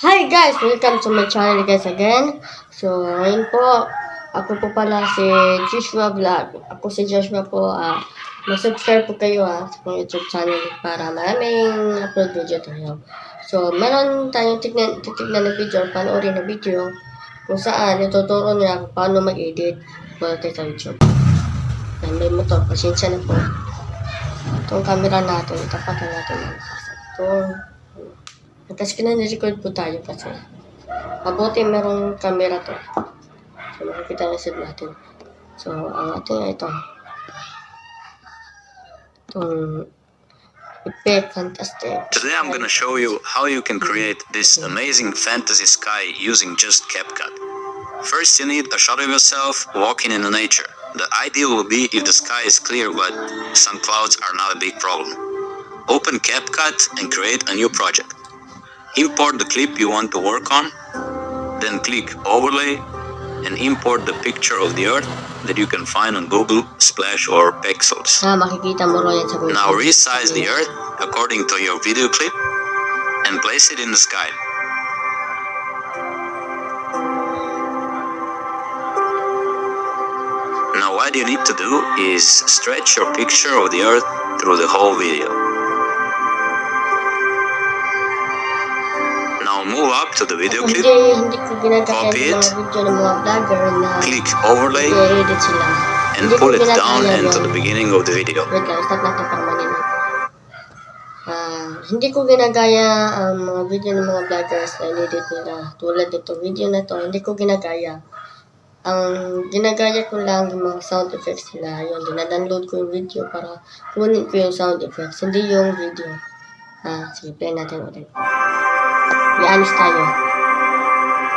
Hi guys! Welcome to my channel guys again. So, ngayon po, ako po pala si Joshua Vlog. Ako si Joshua po, ah, mag-subscribe po kayo ah, sa kong YouTube channel para maraming upload video tayo. So, meron tayong tignan, titignan na video, panoorin na video kung saan ituturo niya paano mag-edit para tayo sa YouTube. Yan, may motor. Pasensya na po. Itong camera natin, itapakan natin ang ito. Tapos po tayo kasi mabuti merong camera to. So makikita na natin. So ang ating ito. Itong fantastic. Today I'm gonna show you how you can create this amazing fantasy sky using just CapCut. First you need a shot of yourself walking in the nature. The ideal will be if the sky is clear but some clouds are not a big problem. Open CapCut and create a new project. Import the clip you want to work on, then click overlay and import the picture of the earth that you can find on Google, Splash or Pexels. Ah, makikita mo rin yan sa Google. Now resize the earth according to your video clip and place it in the sky. Now what you need to do is stretch your picture of the earth through the whole video. Move up to the video clip, Copy it. click overlay and pull it down yan. the beginning of the video. Ah, hindi ko ginagaya ang mga video ng mga vloggers na edit nila. Tulad nito, video na to, hindi ko ginagaya. Ang ginagaya ko lang yung mga sound effects nila. Yun, dinadownload ko yung video para kunin ko yung sound effects, hindi yung video. Ah, sige, play natin ulit. Tayo.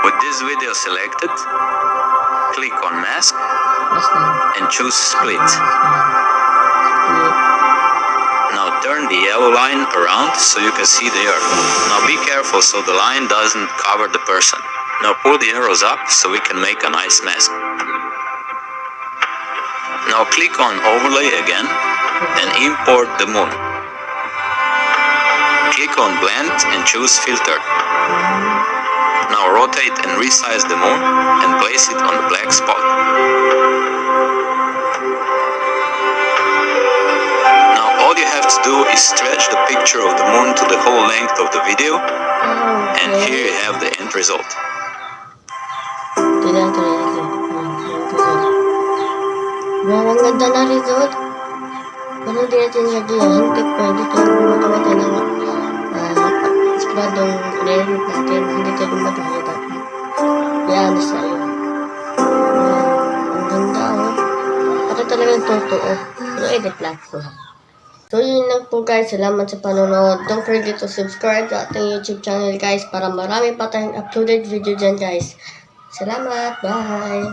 With this video selected, click on mask and choose split. Split. Now turn the yellow line around so you can see the earth. Now be careful so the line doesn't cover the person. Now pull the arrows up so we can make a nice mask. Now click on overlay again and import the moon. Click on blend and choose filter. Now rotate and resize the moon and place it on the black spot. Now all you have to do is stretch the picture of the moon to the whole length of the video Ah, and here you have the end result. Tingnan na. Wow, ang ganda na result. Pero hindi natin lagyan. Hindi pwede tayo gumagawa tayo ng skradong re-edit natin. Hindi tayo dapat. Yan, sa'yo. Wow, ang ganda oh. Ako talagang totoo. Pero edit lang ko. So yun lang po guys. Salamat sa panonood. Don't forget to subscribe sa ating YouTube channel guys para marami pa tayong uploaded video dyan guys. Salamat. Bye.